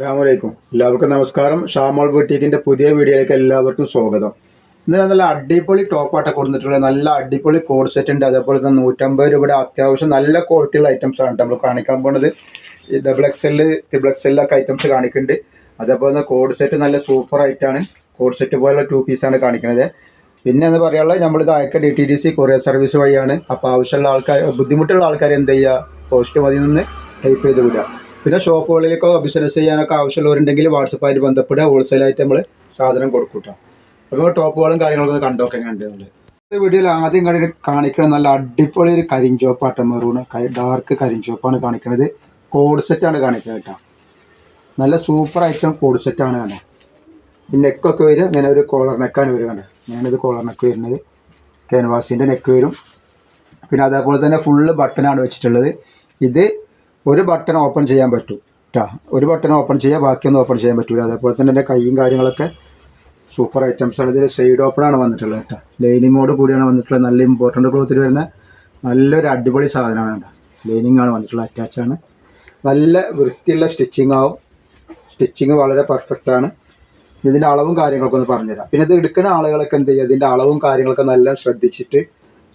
അസ്സാമലൈക്കും എല്ലാവർക്കും നമസ്കാരം. ഷാമോൾ ബുട്ടീക്കിന്റെ പുതിയ വീഡിയോയിലേക്ക് എല്ലാവർക്കും സ്വാഗതം. ഇന്ന് നല്ല അടിപൊളി ടോപ്പായിട്ട് കൊടുത്തിട്ടുള്ള നല്ല അടിപൊളി കോഡ് സെറ്റ് ഉണ്ട്. അതേപോലെ തന്നെ നൂറ്റമ്പത് രൂപയുടെ അത്യാവശ്യം നല്ല ക്വാളിറ്റിയുള്ള ഐറ്റംസ് ആണ് നമ്മൾ കാണിക്കാൻ പോണത്. ഡബിൾ ഡബിൾ എൽ ത്രിബിൾ എക്സെല്ലൊക്കെ ഐറ്റംസ് കാണിക്കുന്നുണ്ട്. അതേപോലെ തന്നെ കോഡ് സെറ്റ് നല്ല സൂപ്പർ ആയിട്ടാണ് കോഡ് സെറ്റ് പോലുള്ള ടു പീസാണ് കാണിക്കുന്നത് പിന്നെ എന്ന് പറയാനുള്ളത് നമ്മളിത് അയക്ക D T D C courier service വഴിയാണ്. അപ്പോൾ ആവശ്യമുള്ള ആൾക്കാർ ബുദ്ധിമുട്ടുള്ള ആൾക്കാർ എന്ത് ചെയ്യുക? പോസ്റ്റ് മതി നിന്ന് ടൈപ്പ് ചെയ്ത് വിടുക. പിന്നെ ഷോപ്പുകളിലേക്കോ ബിസിനസ് ചെയ്യാനൊക്കെ ആവശ്യമുള്ളവരുണ്ടെങ്കിൽ വാട്സപ്പായിട്ട് ബന്ധപ്പെടുക. ഹോൾസെയിലായിട്ട് നമ്മൾ സാധനം കൊടുക്കൂട്ടോ അപ്പോൾ ടോപ്പുകളും കാര്യങ്ങളൊക്കെ കണ്ടൊക്കെ ഉണ്ട് നമ്മൾ വീഡിയോയിൽ ആദ്യം കണ്ടിട്ട് കാണിക്കുന്നത് നല്ല അടിപൊളി ഒരു കരിഞ്ചോപ്പാട്ട മെറൂണ് ഡാർക്ക് കരിഞ്ചോപ്പാണ് കാണിക്കുന്നത് കോഡ് സെറ്റാണ് കാണിക്കുന്നത് കേട്ടോ നല്ല സൂപ്പർ ഐറ്റം കോഡ് സെറ്റാണ് കണ്ടത് ഈ നെക്കൊക്കെ വരും. ഇങ്ങനെ ഒരു കോളർ നെക്കാണ് വരും കണ്ടത് ഞാനിത് കോളർ നെക്ക് വരുന്നത്. ക്യാൻവാസിന്റെ നെക്ക് വരും. പിന്നെ അതേപോലെ തന്നെ ഫുള്ള് ബട്ടനാണ് വെച്ചിട്ടുള്ളത്. ഇത് ഒരു ബട്ടൺ ഓപ്പൺ ചെയ്യാൻ പറ്റും. കേട്ടോ ഒരു ബട്ടൺ ഓപ്പൺ ചെയ്യാം ബാക്കിയൊന്നും ഓപ്പൺ ചെയ്യാൻ പറ്റില്ല അതേപോലെ തന്നെ എന്റെ കൈയും കാര്യങ്ങളൊക്കെ സൂപ്പർ ഐറ്റംസ് ആണ്. ഇതിൽ സൈഡ് ഓപ്പൺ ആണ് വന്നിട്ടുള്ളത് കേട്ടോ ലൈനിങ്ങോട് കൂടിയാണ് വന്നിട്ടുള്ളത്. നല്ല ഇമ്പോർട്ടന്റ് ക്ലോത്തിൽ വരുന്ന നല്ലൊരു അടിപൊളി സാധനമാണ് കേട്ടോ ലൈനിങ് ആണ് വന്നിട്ടുള്ളത്. അറ്റാച്ച് ആണ്. നല്ല വൃത്തിയുള്ള സ്റ്റിച്ചിങ് ആവും. സ്റ്റിച്ചിങ് വളരെ പെർഫെക്റ്റ് ആണ്. ഇതിന്റെ അളവും കാര്യങ്ങളൊക്കെ ഒന്ന് പറഞ്ഞുതരാം. പിന്നെ ഇത് എടുക്കുന്ന ആളുകളൊക്കെ എന്ത് ചെയ്യുക? ഇതിന്റെ അളവും കാര്യങ്ങളൊക്കെ നല്ല ശ്രദ്ധിച്ചിട്ട്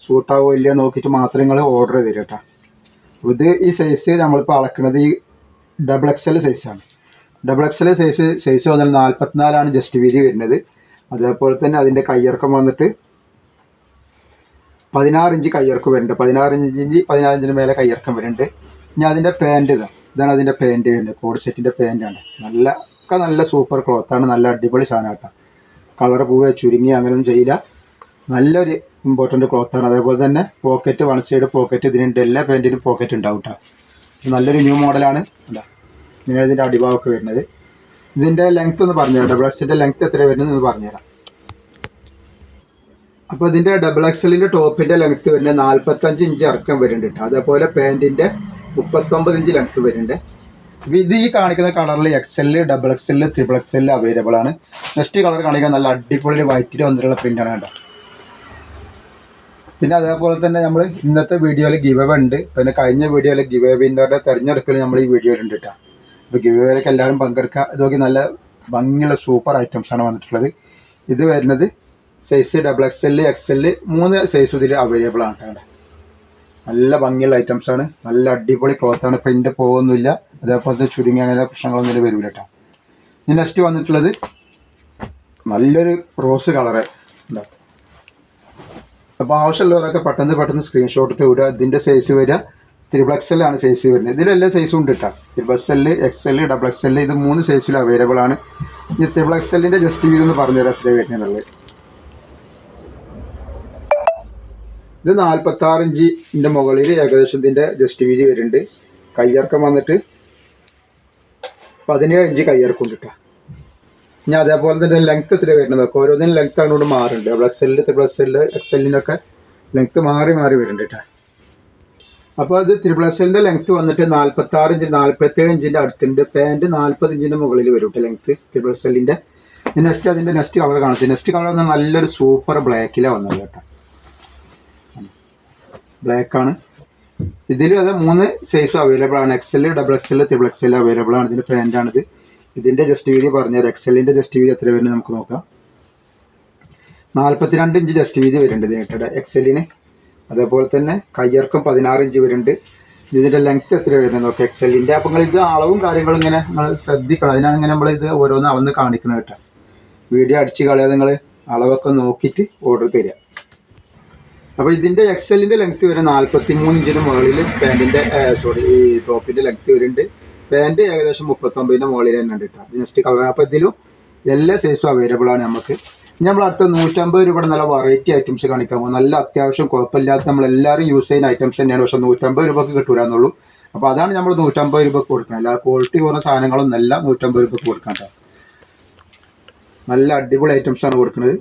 സൂട്ടാവോ ഇല്ലയോ നോക്കിയിട്ട് മാത്രം നിങ്ങൾ ഓർഡർ ചെയ്തു കേട്ടോ ഇത് ഈ സൈസ് നമ്മളിപ്പോൾ അളക്കുന്നത് ഈ ഡബിൾ എക്സൽ സൈസാണ് ഡബിൾ എക്സൽ സൈസ് സൈസ് വന്നാൽ നാൽപ്പത്തിനാലാണ് ജസ്റ്റ് വീതി വരുന്നത്. അതേപോലെ തന്നെ അതിന്റെ കയ്യിറക്കം വന്നിട്ട് പതിനാറ് ഇഞ്ച് കയ്യിറക്കം വരുന്നുണ്ട്. പതിനാറ് ഇഞ്ച് പതിനാറ് ഇഞ്ചിന് മേലെ കയ്യിറക്കം വരുന്നുണ്ട്. ഇനി അതിന്റെ പാന്റ് ഇതാണ് ഇതാണ് അതിന്റെ പാന്റ് വരുന്നത്. കോഡ് സെറ്റിന്റെ പാന്റാണ് നല്ല ഒക്കെ നല്ല സൂപ്പർ ക്ലോത്താണ് നല്ല അടിപൊളി സാധനം കേട്ടോ. കളർ പോവുക ചുരുങ്ങി അങ്ങനെയൊന്നും ചെയ്യില്ല. നല്ലൊരു ഇമ്പോർട്ടന്റ് ക്ലോത്താണ് അതേപോലെ തന്നെ പോക്കറ്റ് വൺ സൈഡ് പോക്കറ്റ് ഇതിനുണ്ട്. എല്ലാ പാന്റിനും പോക്കറ്റ് ഉണ്ടാവും കേട്ടോ നല്ലൊരു ന്യൂ മോഡലാണ് അല്ല ഇങ്ങനെ ഇതിന്റെ അടിഭാഗമൊക്കെ വരുന്നത്. ഇതിന്റെ ലെങ്ത് ഒന്ന് പറഞ്ഞുതരാം ഡബിൾ എക്സിന്റെ ലെങ്ത് എത്ര വരുന്നത് എന്ന് പറഞ്ഞുതരാം. അപ്പോൾ ഇതിന്റെ ഡബിൾ എക്സലിന്റെ ടോപ്പിന്റെ ലെങ്ത് വരുന്നത് നാൽപ്പത്തഞ്ച് ഇഞ്ച് ഇറക്കം വരുന്നുണ്ട് കേട്ടോ അതേപോലെ പാന്റിന്റെ മുപ്പത്തൊമ്പത് ഇഞ്ച് ലെങ്ത് വരുന്നുണ്ട്. ഇത് ഈ കാണിക്കുന്ന കളറിൽ XL double XL triple XL available ആണ്. നെക്സ്റ്റ് കളർ കാണിക്കാൻ നല്ല അടിപൊളി വൈറ്റിൽ വന്നിട്ടുള്ള പ്രിന്റാണ് കേട്ടോ. പിന്നെ അതേപോലെ തന്നെ നമ്മൾ ഇന്നത്തെ വീഡിയോയിൽ ഗിവ് ഉണ്ട്. പിന്നെ കഴിഞ്ഞ വീഡിയോയിൽ ഗിവ് വിന്നറുടെ തിരഞ്ഞെടുക്കൽ നമ്മൾ ഈ വീഡിയോയിൽ ഉണ്ട് കേട്ടോ അപ്പോൾ ഗിവ് എല്ലാവരും പങ്കെടുക്കുക ഇതൊക്കെ നല്ല ഭംഗിയുള്ള സൂപ്പർ ഐറ്റംസ് ആണ് വന്നിട്ടുള്ളത്. ഇത് വരുന്നത് size double X L X L മൂന്ന് സൈസ് ഇതിൽ അവൈലബിൾ ആണ് കേട്ടോ നല്ല ഭംഗിയുള്ള ഐറ്റംസ് ആണ്. നല്ല അടിപൊളി ക്ലോത്താണ് പ്രിന്റ് പോകുന്നില്ല അതേപോലെ തന്നെ ചുരുങ്ങി അങ്ങനെ പ്രശ്നങ്ങളൊന്നും വരില്ല കേട്ടോ ഇനി നെക്സ്റ്റ് വന്നിട്ടുള്ളത് നല്ലൊരു റോസ് കളറ് ഉണ്ടാവും അപ്പോൾ ആവശ്യമുള്ളവരൊക്കെ പെട്ടെന്ന് പെട്ടെന്ന് സ്ക്രീൻഷോട്ട് വിടുക. ഇതിന്റെ സൈസ് വരിക. ആണ് സൈസ് വരുന്നത്. ഇതിലെല്ലാ സൈസും ഉണ്ട് കേട്ടോ triple X L X L double X L ഇത് മൂന്ന് സൈസിലും അവൈലബിൾ ആണ്. ഇനി ത്രിബിൾ എക്സ് എല്ലിന്റെ ജസ്റ്റ് വീത് എന്ന് പറഞ്ഞുതരാം എത്ര വരുന്നുള്ളത് ഇത് നാൽപ്പത്താറ് ഇഞ്ചിന്റെ മുകളിൽ ഏകദേശം ഇതിന്റെ ജസ്റ്റ് വീതി വരുന്നുണ്ട്. കയ്യിറക്കം വന്നിട്ട് പതിനേഴ് ഇഞ്ച് കയ്യിറക്കം കേട്ടോ ഇനി അതേപോലെ തന്നെ ലെങ്ത് എത്ര വരുന്നത് നോക്കുക ഓരോന്നിനും ലെങ്ത് അങ്ങോട്ട് മാറുന്നുണ്ട് പ്ലസ് എല്ല് പ്ലസ് എല്ല് എക്സ് എല്ലിനൊക്കെ ലെങ്ത് മാറി മാറി വരുന്നുണ്ട് കേട്ടോ അപ്പോൾ അത് എല്ലിന്റെ ലെങ്ത് വന്നിട്ട് നാൽപ്പത്താറ് ഇഞ്ച് നാൽപ്പത്തേഴ് ഇഞ്ചിന്റെ അടുത്തുണ്ട്. പാന്റ് നാൽപ്പത് ഇഞ്ചിന്റെ മുകളിൽ വരും കേട്ടോ ലെങ്ത് എല്ലിന്റെ നെക്സ്റ്റ് അതിന്റെ നെക്സ്റ്റ് കളർ കാണിച്ചു. നെക്സ്റ്റ് കളർ വന്നാൽ നല്ലൊരു സൂപ്പർ ബ്ലാക്കിലാണ് വന്നത് കേട്ടോ ബ്ലാക്കാണ് ഇതിലും അത് മൂന്ന് സൈസും അവൈലബിൾ ആണ്. X L double X L triple L available ആണ്. ഇതിന്റെ പാന്റാണിത് ഇതിന്റെ ജസ്റ്റ് വീതി പറഞ്ഞുതരാം. എക്സലിന്റെ ജസ്റ്റ് വീതി എത്ര വരുന്നത് നമുക്ക് നോക്കാം. നാൽപ്പത്തിരണ്ട് ഇഞ്ച് ജസ്റ്റ് വീതി വരുന്നുണ്ട് ഇതിനിട്ട് എക്സലിന് അതേപോലെ തന്നെ കയ്യർക്കും പതിനാറ് ഇഞ്ച് വരുന്നുണ്ട്. ഇതിന്റെ ലെങ്ത് എത്ര വരുന്നത് നോക്കാം. എക്സലിന്റെ അപ്പോൾ നിങ്ങൾ ഇത് അളവും കാര്യങ്ങളും ഇങ്ങനെ നിങ്ങൾ ശ്രദ്ധിക്കണം. അതിനാണ് ഇങ്ങനെ നമ്മൾ ഇത് ഓരോന്ന് അളന്ന് കാണിക്കണം കേട്ടോ. വീഡിയോ അടിച്ച് കളയാതെ നിങ്ങൾ അളവൊക്കെ നോക്കിയിട്ട് ഓർഡർ തരിക. അപ്പോൾ ഇതിന്റെ എക്സലിന്റെ ലെങ്ത് വരുന്നത് നാൽപ്പത്തി മൂന്ന് ഇഞ്ചിന് മുകളിൽ പാന്റിന്റെ സോറി ഈ ടോപ്പിന്റെ ലെങ്ത് വരുന്നുണ്ട്. പാന്റ് ഏകദേശം മുപ്പത്തൊമ്പതിന്റെ മുകളിൽ തന്നെ ഉണ്ട് കേട്ടോ ജസ്റ്റ് കളർ അപ്പോൾ ഇതിലും എല്ലാ സൈസും അവൈലബിൾ ആണ് നമുക്ക്. നമ്മൾ അടുത്ത നൂറ്റമ്പത് രൂപയുടെ നല്ല വെറൈറ്റി ഐറ്റംസ് കാണിക്കാൻ പോകും. നല്ല അത്യാവശ്യം കുഴപ്പമില്ലാത്ത നമ്മൾ എല്ലാവരും യൂസ് ചെയ്യുന്ന ഐറ്റംസ് തന്നെയാണ്. പക്ഷേ നൂറ്റമ്പത് രൂപക്ക് കിട്ടൂരാന്നുള്ളൂ അപ്പോൾ അതാണ് നമ്മൾ നൂറ്റമ്പത് രൂപക്ക് കൊടുക്കുന്നത്. എല്ലാ ക്വാളിറ്റി കുറഞ്ഞ സാധനങ്ങളും അല്ല നൂറ്റമ്പത് രൂപക്ക് കൊടുക്കാൻ നല്ല അടിപൊളി ഐറ്റംസ് ആണ് കൊടുക്കുന്നത്.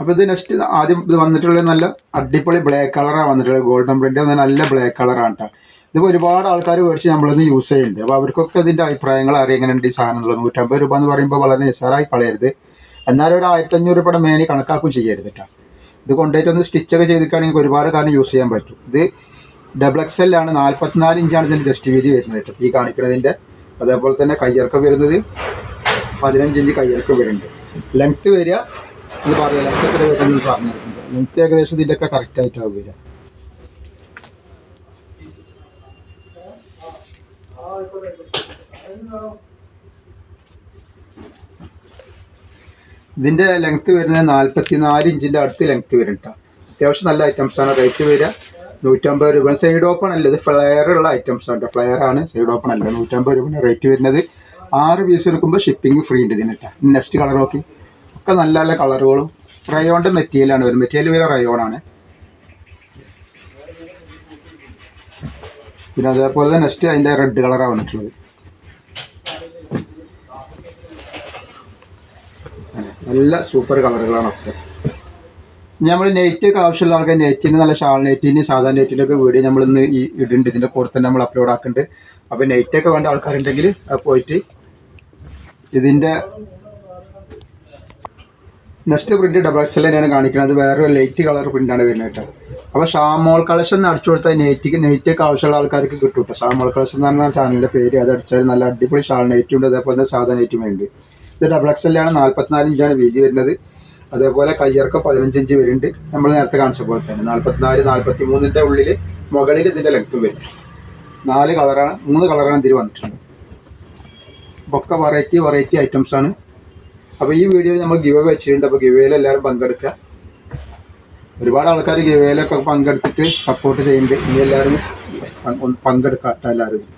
അപ്പോൾ ഇത് നെക്സ്റ്റ് ആദ്യം ഇത് വന്നിട്ടുള്ളത് നല്ല അടിപൊളി ബ്ലാക്ക് കളറാണ് വന്നിട്ടുള്ളത്. ഗോൾഡൻ പ്രിന്റ് നല്ല ബ്ലാക്ക് കളറാണ് കേട്ടോ ഇതിപ്പോൾ ഒരുപാട് ആൾക്കാർ മേടിച്ച് നമ്മളിന്ന് യൂസ് ചെയ്യുന്നുണ്ട് അപ്പോൾ അവർക്കൊക്കെ ഇതിന്റെ അഭിപ്രായങ്ങൾ അറിയാം. എങ്ങനെയുണ്ട് ഈ സാധനം എന്നുള്ളത്. നൂറ്റമ്പത് രൂപ എന്ന് പറയുമ്പോൾ വളരെ നിസ്സാരമായി കളയരുത്. എന്നാലും ഒരു ആയിരത്തഞ്ഞൂറ് രൂപയുടെ മേനി കണക്കാക്കും ചെയ്യരുത് കേട്ടോ ഇത് കൊണ്ടുപോയിട്ട് ഒന്ന് സ്റ്റിച്ചൊക്കെ ചെയ്തിട്ടാണെങ്കിൽ ഒരുപാട് കാലം യൂസ് ചെയ്യാൻ പറ്റും. ഇത് ഡബിൾ എക്സ് എൽ ആണ്. നാൽപ്പത്തിനാല് ഇഞ്ചാണ് ഇതിന്റെ ജസ്റ്റ് വീതി വരുന്നത് ഈ കാണിക്കുന്നതിന്റെ അതേപോലെ തന്നെ കയ്യിറക്കം വരുന്നത് പതിനഞ്ച് ഇഞ്ച് കയ്യിറക്കം വരുന്നുണ്ട്. ലെങ്ത്ത് വരിക എന്ന് പറയാം ലെങ്ത്ത് എത്ര വരുന്നത് പറഞ്ഞിട്ടുണ്ട്. ലെങ്ത്ത് ഏകദേശം ഇതിന്റെയൊക്കെ കറക്റ്റ് ആയിട്ടാവും വരിക. ഇതിന്റെ ലെങ്ത്ത് വരുന്നത് നാൽപ്പത്തി നാല് ഇഞ്ചിന്റെ അടുത്ത് ലെങ്ത്ത് വരും കേട്ടോ അത്യാവശ്യം നല്ല ഐറ്റംസ് ആണ്. റേറ്റ് വരിക. നൂറ്റമ്പത് രൂപ. സൈഡ് ഓപ്പൺ അല്ല ഇത് ഫ്ലെയർ ഉള്ള ഐറ്റംസ് ആണ് ഫ്ലെയർ ആണ്. സൈഡ് ഓപ്പൺ അല്ല നൂറ്റമ്പത് രൂപ റേറ്റ് വരുന്നത് ആറ് പീസ് എടുക്കുമ്പോൾ ഷിപ്പിംഗ് ഫ്രീ ഉണ്ട് ഇതിന് കേട്ടോ നെക്സ്റ്റ് കളർ നോക്കി. ഒക്കെ നല്ല നല്ല കളറുകളും റയോണിന്റെ മെറ്റീരിയലാണ് വരുന്നത്. മെറ്റീരിയൽ വരെ റയോൺ ആണ്. പിന്നെ അതേപോലെ നെക്സ്റ്റ് അതിന്റെ റെഡ് കളറാണ് വന്നിട്ടുള്ളത്. നല്ല സൂപ്പർ കളറുകളാണ് ഒക്കെ. നമ്മൾ നെറ്റ് ഒക്കെ ആവശ്യമുള്ള ആൾക്കാർ നെറ്റിന് നല്ല ഷാൾ നെറ്റിന് സാധാരണ നെറ്റിന്റെ ഒക്കെ വീഡിയോ നമ്മൾ ഇന്ന് ഈ ഇടുന്നുണ്ട്. ഇതിന്റെ കൂടെ തന്നെ നമ്മൾ അപ്ലോഡ് ആക്കുന്നുണ്ട്. അപ്പോൾ നെറ്റൊക്കെ വേണ്ട ആൾക്കാരുണ്ടെങ്കിൽ പോയിട്ട് ഇതിന്റെ നെക്സ്റ്റ് പ്രിന്റ് ഡബിൾ എക്സ് തന്നെയാണ് കാണിക്കുന്നത്. അത് വേറെ ലൈറ്റ് കളർ പ്രിന്റാണ് വരുന്നത് കേട്ടോ. അപ്പോൾ ഷാമോൾ കളക്ഷൻ അടിച്ചു കൊടുത്താൽ നെറ്റിക്ക് നെറ്റ് ഒക്കെ ആവശ്യമുള്ള ആൾക്കാർക്ക് കിട്ടും കേട്ടോ. ഷാമോൾ കളക്ഷൻ എന്ന് പറഞ്ഞ ചാനലിന്റെ പേര്. അത് അടിച്ചാൽ നല്ല അടിപൊളി ഷാൾ നെയ്റ്റും ഉണ്ട്. അതേപോലെ തന്നെ സാധാ നെറ്റും ഉണ്ട് ഇത് ഡബിൾ എല്ലാണ് നാൽപ്പത്തിനാല് ഇഞ്ചാണ് വീതി വരുന്നത്. അതേപോലെ കയ്യിറക്കം പതിനഞ്ച് ഇഞ്ച് വരുന്നുണ്ട്. നമ്മൾ നേരത്തെ കാണിച്ച പോലെ തന്നെ. നാൽപ്പത്തിനാല് നാൽപ്പത്തി മൂന്നിന്റെ ഉള്ളിൽ മുകളിൽ ഇതിന്റെ ലെങ്ത്തും വരും. നാല് കളറാണ് മൂന്ന് കളറാണ് ഇതിൽ വന്നിട്ടുണ്ട് ഒക്കെ വെറൈറ്റി വെറൈറ്റി ഐറ്റംസ് ആണ്. അപ്പോൾ ഈ വീഡിയോയിൽ നമ്മൾ ഗിവ് വെച്ചിട്ടുണ്ട്. അപ്പോൾ ഗിവേയിൽ എല്ലാവരും പങ്കെടുക്കുക. ഒരുപാട് ആൾക്കാർ ഗിവേയിലൊക്കെ പങ്കെടുത്തിട്ട് സപ്പോർട്ട് ചെയ്യുന്നുണ്ട്. ഇനി എല്ലാവരും പങ്ക് ഒന്ന് പങ്കെടുക്കുക കേട്ടോ എല്ലാവരും.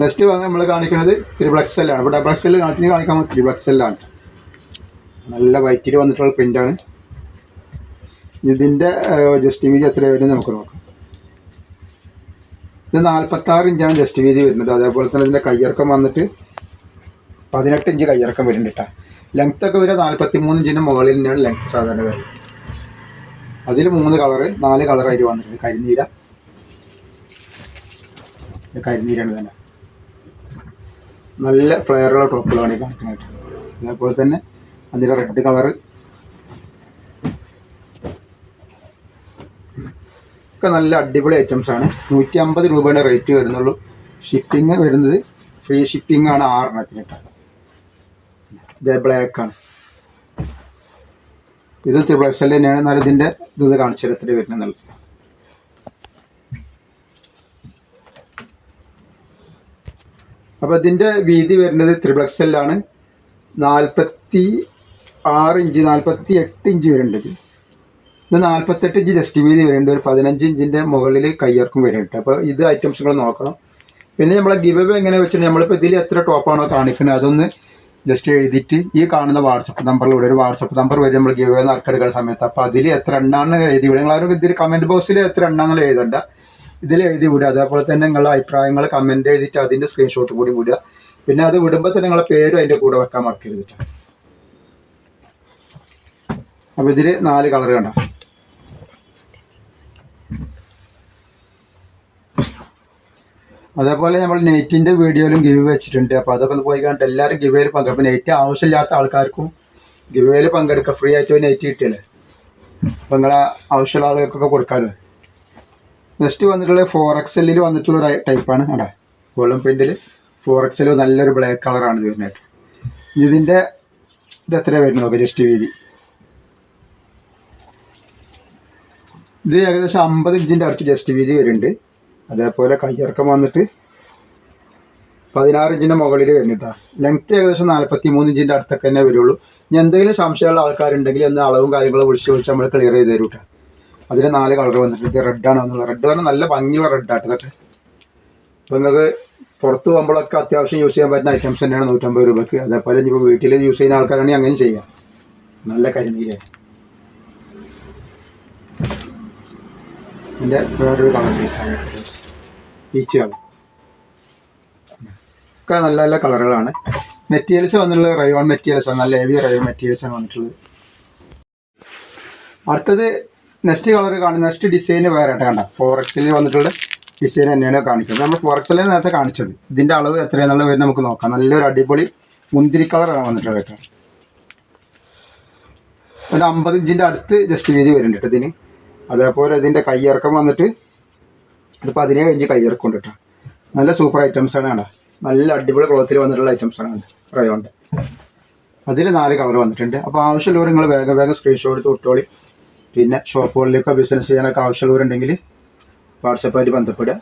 നെക്സ്റ്റ് വന്ന് നമ്മൾ കാണിക്കുന്നത് ത്രിപ്ലക്സ് എല്ലാണ് അപ്പോൾ ഡബിൾ എക്സ് കാണിച്ചു കാണിക്കാൻ ത്രിപ്ലക്സ് എല്ലാണ് നല്ല വൈറ്റിൽ വന്നിട്ടുള്ള പ്രിന്റാണ് ഇതിന്റെ ജസ്റ്റ് വീതി എത്ര വരും നമുക്ക് നോക്കാം. ഇത് നാൽപ്പത്താറ് ഇഞ്ചാണ് ജസ്റ്റ് വീതി വരുന്നത്. അതേപോലെ തന്നെ ഇതിന്റെ കയ്യിറക്കം വന്നിട്ട് പതിനെട്ട് ഇഞ്ച് കയ്യിറക്കം വരുന്നുണ്ട് കേട്ടോ ലെങ്ത് ഒക്കെ വരിക നാൽപ്പത്തി മൂന്ന് ഇഞ്ചിന്റെ മുകളിൽ തന്നെയാണ് ലെങ്ത് സാധാരണ വരുന്നത്. അതിൽ മൂന്ന് കളറ് നാല് കളറായിട്ട് വന്നിട്ടുണ്ട്. കരിനീര കരിനീരാണ് തന്നെ. നല്ല ഫ്ലെയറുള്ള ടോപ്പുകളാണ് ഈ കാണിക്കുന്നത്. അതേപോലെ തന്നെ അതിന്റെ റെഡ് കളറ് ഒക്കെ നല്ല അടിപൊളി ഐറ്റംസ് ആണ്. നൂറ്റി അമ്പത് രൂപയുടെ റേറ്റ് വരുന്നുള്ളൂ. ഷിപ്പിംഗ് വരുന്നത് ഫ്രീ ഷിപ്പിംഗ് ആണ് ആറെണ്ണത്തിന് ഇത് ബ്ലാക്ക് ആണ്. ഇത് ത്രിപിൾ എക്സ് എൽ തന്നെയാണ്. എന്നാലും ഇതിന്റെ ഇത് കാണിച്ചു വരുന്നുള്ളത് അപ്പോൾ ഇതിന്റെ വീതി വരുന്നത് എൽ ആണ്. നാൽപ്പത്തി ആറ് ഇഞ്ച് നാൽപ്പത്തി എട്ട് ഇഞ്ച് വരുന്നുണ്ട് ഇത് നാൽപ്പത്തെട്ട് ഇഞ്ച് ജസ്റ്റ് വീതി വരുന്നുണ്ട് ഒരു പതിനഞ്ച് ഇഞ്ചിന്റെ മുകളിൽ കയ്യിറക്കും വരുന്നുണ്ട് അപ്പോൾ ഇത് ഐറ്റംസുകൾ നോക്കണം. പിന്നെ നമ്മളെ ഗിവ് എങ്ങനെ വെച്ചിട്ട് നമ്മളിപ്പോൾ ഇതിൽ എത്ര ടോപ്പാണോ കാണിക്കുന്നത് അതൊന്ന് ജസ്റ്റ് എഴുതിയിട്ട് ഈ കാണുന്ന വാട്സപ്പ് നമ്പറിലൂടെ ഒരു വാട്സപ്പ് നമ്പർ വരും നമ്മൾ ഗിവ് അവേ നറുക്കെടുക്കുന്ന സമയത്ത്. അപ്പോൾ അതിൽ എത്ര എണ്ണാന്ന് എഴുതി വിടുക നിങ്ങളാരും ഇതിൽ കമന്റ് ബോക്സിൽ എത്ര എണ്ണാന്നുള്ള എഴുതണ്ട. ഇതിൽ എഴുതി വിടുക. അതേപോലെ തന്നെ നിങ്ങളുടെ അഭിപ്രായങ്ങൾ കമന്റ് എഴുതിയിട്ട് അതിന്റെ സ്ക്രീൻഷോട്ട് കൂടി വിടുക. പിന്നെ അത് വിടുമ്പോൾ തന്നെ നിങ്ങളുടെ പേരും അതിന്റെ കൂടെ വെക്കാൻ മറക്കരുത് അപ്പോൾ ഇതിൽ നാല് കളർ കണ്ടോ? അതേപോലെ നമ്മൾ നെയ്റ്റിന്റെ വീഡിയോയിലും ഗിവ് വെച്ചിട്ടുണ്ട്. അപ്പോൾ അതൊക്കെ ഒന്ന് പോയി കണ്ടിട്ട് എല്ലാവരും ഗിവേയിൽ പങ്കെടുക്കും. നെറ്റ് ആവശ്യമില്ലാത്ത ആൾക്കാർക്കും ഗിവേയിൽ പങ്കെടുക്കുക ഫ്രീ ആയിട്ട് നെയ്റ്റ് കിട്ടിയല്ലേ? അപ്പോൾ നിങ്ങളെ ആവശ്യമുള്ള ആളുകൾക്കൊക്കെ കൊടുക്കാമല്ലോ നെക്സ്റ്റ് വന്നിട്ടുള്ള ഫോർ എക്സലിൽ വന്നിട്ടുള്ള ഒരു ടൈപ്പാണ് കേട്ടോ ഗോൾഡൻ പ്രിന്റിൽ ഫോർ എക്സൽ നല്ലൊരു ബ്ലാക്ക് കളറാണ് ഇത് ഇതിന്റെ ഇത് എത്ര വരുന്നത് നോക്കാം ജസ്റ്റ് വീതി. ഇത് ഏകദേശം അമ്പത് ഇഞ്ചിന്റെ അടുത്ത് ജസ്റ്റ് വീതി വരുന്നുണ്ട്. അതേപോലെ കയ്യിറക്കം വന്നിട്ട് പതിനാറ് ഇഞ്ചിന്റെ മുകളിൽ വരുന്നുട്ടാ ലെങ്ത് ഏകദേശം നാൽപ്പത്തി മൂന്ന് ഇഞ്ചിന്റെ അടുത്തൊക്കെ തന്നെ വരുള്ളൂ. ഇനി എന്തെങ്കിലും സംശയമുള്ള ആൾക്കാരുണ്ടെങ്കിൽ എന്ന് അളവും കാര്യങ്ങളും വിളിച്ച് വിളിച്ച് നമ്മൾ ക്ലിയർ ചെയ്ത് തരും അതിന് നാല് കളർ വന്നിട്ടുണ്ട്. ഇത് റെഡാണ് വന്നുള്ളത് റെഡ് പറഞ്ഞാൽ നല്ല ഭംഗിയുള്ള റെഡാട്ട് ഇതൊക്കെ അപ്പോൾ നിങ്ങൾക്ക് പുറത്ത് പോകുമ്പോഴൊക്കെ അത്യാവശ്യം യൂസ് ചെയ്യാൻ പറ്റുന്ന ഐറ്റംസ് തന്നെയാണ് നൂറ്റമ്പത് രൂപയ്ക്ക് അതേപോലെ ഇനിയിപ്പോൾ വീട്ടിൽ യൂസ് ചെയ്യുന്ന ആൾക്കാരാണെങ്കിൽ അങ്ങനെ ചെയ്യാം. നല്ല കരിനീരാണ് ഇതിന്റെ വേറൊരു കളർ സൈസാണ് ഈച്ച് കളർ ഒക്കെ നല്ല നല്ല കളറുകളാണ് മെറ്റീരിയൽസ് വന്നിട്ടുള്ളത് റയോൺ മെറ്റീരിയൽസ് ആണ്. നല്ല ഹെവി റയോൺ മെറ്റീരിയൽസ് ആണ് വന്നിട്ടുള്ളത്. അടുത്തത് നെക്സ്റ്റ് കളർ കാണും. നെക്സ്റ്റ് ഡിസൈന് വേറെ ആയിട്ട് കണ്ട. ഫോർ എക്സിൽ വന്നിട്ടുള്ള ഡിസൈൻ തന്നെയാണ് കാണിച്ചത്. നമ്മൾ ഫോർ എക്സിൽ നേരത്തെ കാണിച്ചത്. ഇതിന്റെ അളവ് എത്രയാണെന്നുള്ള വരെ നമുക്ക് നോക്കാം. നല്ലൊരു അടിപൊളി മുന്തിരി കളറാണ് വന്നിട്ടുള്ളത് ഒരു അമ്പത് ഇഞ്ചിന്റെ അടുത്ത് ജസ്റ്റ് വീതി വരുന്നുണ്ട് ഇതിന്. അതേപോലെ ഇതിന്റെ കയ്യിറക്കം വന്നിട്ട് ഇത് പതിനേഴ് ഇഞ്ച് കയ്യിറക്കം ഉണ്ട് കേട്ടോ. നല്ല സൂപ്പർ ഐറ്റംസ് ആണ് കേട്ടോ നല്ല അടിപൊളി ക്ലോത്തിൽ വന്നിട്ടുള്ള ഐറ്റംസ് ആണ് റയോണ്ട് അതിൽ നാല് കളർ വന്നിട്ടുണ്ട്. അപ്പോൾ ആവശ്യമുള്ളവർ നിങ്ങൾ വേഗം വേഗം സ്ക്രീൻഷോട്ട് എടുത്ത് വിട്ടോളി. പിന്നെ ഷോപ്പുകളിലൊക്കെ ബിസിനസ് ചെയ്യാനൊക്കെ ആവശ്യമുള്ളവരുണ്ടെങ്കിൽ വാട്സപ്പായിട്ട് ബന്ധപ്പെടുക.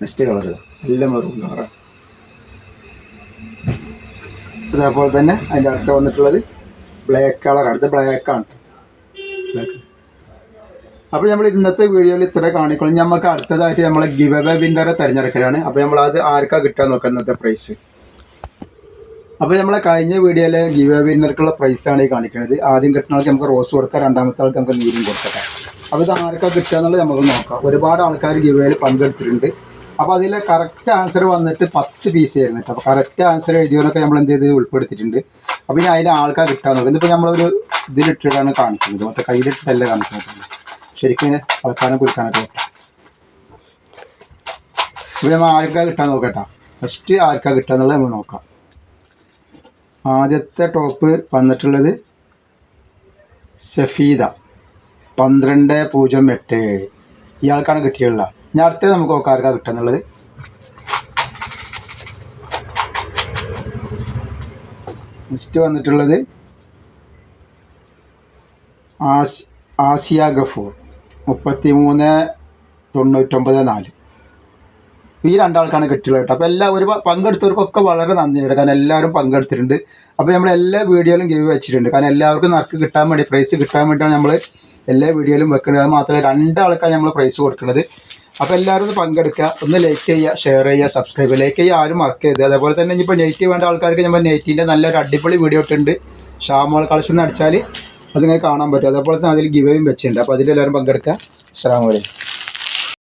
നെക്സ്റ്റ് കളർ എല്ലാം മെറൂൺ കളറാണ് അതേപോലെ തന്നെ അതിന്റെ അടുത്ത് വന്നിട്ടുള്ളത് ബ്ലാക്ക് കളറാണ് അടുത്ത ബ്ലാക്ക് ആണ്. ബ്ലാക്ക് അപ്പോൾ നമ്മൾ ഇന്നത്തെ വീഡിയോയിൽ ഇത്ര കാണിക്കണം നമുക്ക് അടുത്തതായിട്ട് നമ്മളെ ഗിവ് എവേ വിന്നറെ തിരഞ്ഞെടുക്കലാണ്. അപ്പോൾ നമ്മൾ അത് ആർക്കാ കിട്ടാൻ നോക്കുന്നത് ഇന്നത്തെ പ്രൈസ് അപ്പോൾ നമ്മളെ കഴിഞ്ഞ വീഡിയോയിലെ ഗിവ് അവേ വിന്നർക്കുള്ള പ്രൈസാണ് ഈ കാണിക്കുന്നത്. ആദ്യം കിട്ടുന്ന ആൾക്ക് നമുക്ക് റോസ് കൊടുക്കാം രണ്ടാമത്തെ ആൾക്ക് നമുക്ക് നീരും കൊടുക്കാം. അപ്പോൾ ഇത് ആർക്കാ കിട്ടുക എന്നുള്ളത് നമുക്ക് നോക്കാം. ഒരുപാട് ആൾക്കാർ ഗിവ് പങ്കെടുത്തിട്ടുണ്ട്. അപ്പോൾ അതിൽ കറക്റ്റ് ആൻസർ വന്നിട്ട് പത്ത് പീസ് ആയിരുന്നു അപ്പോൾ കറക്റ്റ് ആൻസർ എഴുതിയവരൊക്കെ നമ്മൾ എന്ത് ചെയ്ത് ഉൾപ്പെടുത്തിയിട്ടുണ്ട്. അപ്പോൾ ഇനി അതിൽ ആൾക്കാർ കിട്ടാൻ നോക്കാം ഇതിപ്പോൾ നമ്മളൊരു ഇതിലിട്ടിട്ടാണ് കാണിക്കുന്നത്. മറ്റേ കയ്യിലിട്ടല്ല കാണിക്കുന്നത്. ശരിക്കും ആൾക്കാരെ പറ്റും അപ്പോൾ നമ്മൾ ആൾക്കാർ കിട്ടാൻ നോക്കട്ടോ ഫസ്റ്റ് ആൾക്കാർ കിട്ടുക എന്നുള്ളത് നമ്മൾ നോക്കാം. ആദ്യത്തെ ടോപ്പ് വന്നിട്ടുള്ളത് ഷഫീദ പന്ത്രണ്ട് പൂജ്യം എട്ട്. ഏഴ് ഇയാൾക്കാണ് കിട്ടിയിട്ടുള്ളത് ഇനി അടുത്തത് നമുക്ക് നോക്കാം കിട്ടുന്നുള്ളത്. നെക്സ്റ്റ് വന്നിട്ടുള്ളത് ആസ് ആസിയ ഗഫൂർ. മുപ്പത്തി മൂന്ന് തൊണ്ണൂറ്റൊമ്പത് നാല്. ഈ രണ്ടാൾക്കാണ് കിട്ടിയുള്ളത് കേട്ടോ. അപ്പോൾ എല്ലാ ഒരു പങ്കെടുത്തവർക്കൊക്കെ വളരെ നന്ദിയുണ്ട്. കാരണം എല്ലാവരും പങ്കെടുത്തിട്ടുണ്ട്. അപ്പോൾ നമ്മൾ എല്ലാ വീഡിയോയിലും ഗിവ് വെച്ചിട്ടുണ്ട്. കാരണം എല്ലാവർക്കും നറുക്ക് കിട്ടാൻ വേണ്ടി പ്രൈസ് കിട്ടാൻ വേണ്ടിയിട്ടാണ് നമ്മൾ എല്ലാ വീഡിയോയിലും വെക്കുന്നത്. അത് മാത്രമല്ല രണ്ടാൾക്കാണ് നമ്മൾ പ്രൈസ് കൊടുക്കുന്നത്. അപ്പോൾ എല്ലാവരും ഒന്ന് പങ്കെടുക്കുക. ഒന്ന് ലൈക്ക് ചെയ്യുക ഷെയർ ചെയ്യുക സബ്സ്ക്രൈബ് ലൈക്ക് ചെയ്യുക ആരും മറക്ക് ചെയ്ത് അതേപോലെ തന്നെ ഇനിയിപ്പോൾ നെയ്റ്റീവ് വേണ്ട ആൾക്കാർക്ക് നമ്മൾ നെയ്റ്റീന്റെ നല്ലൊരു അടിപൊളി വീഡിയോ ഇട്ടുണ്ട് ഷാമോൾ കളക്ഷൻ അടിച്ചാൽ അതിങ്ങനെ കാണാൻ പറ്റും. അതേപോലെ തന്നെ അതിൽ ഗിവയും വെച്ചിട്ടുണ്ട്. അപ്പോൾ അതിലെല്ലാവരും പങ്കെടുക്കുക. അസ്സാം വലൈക്കും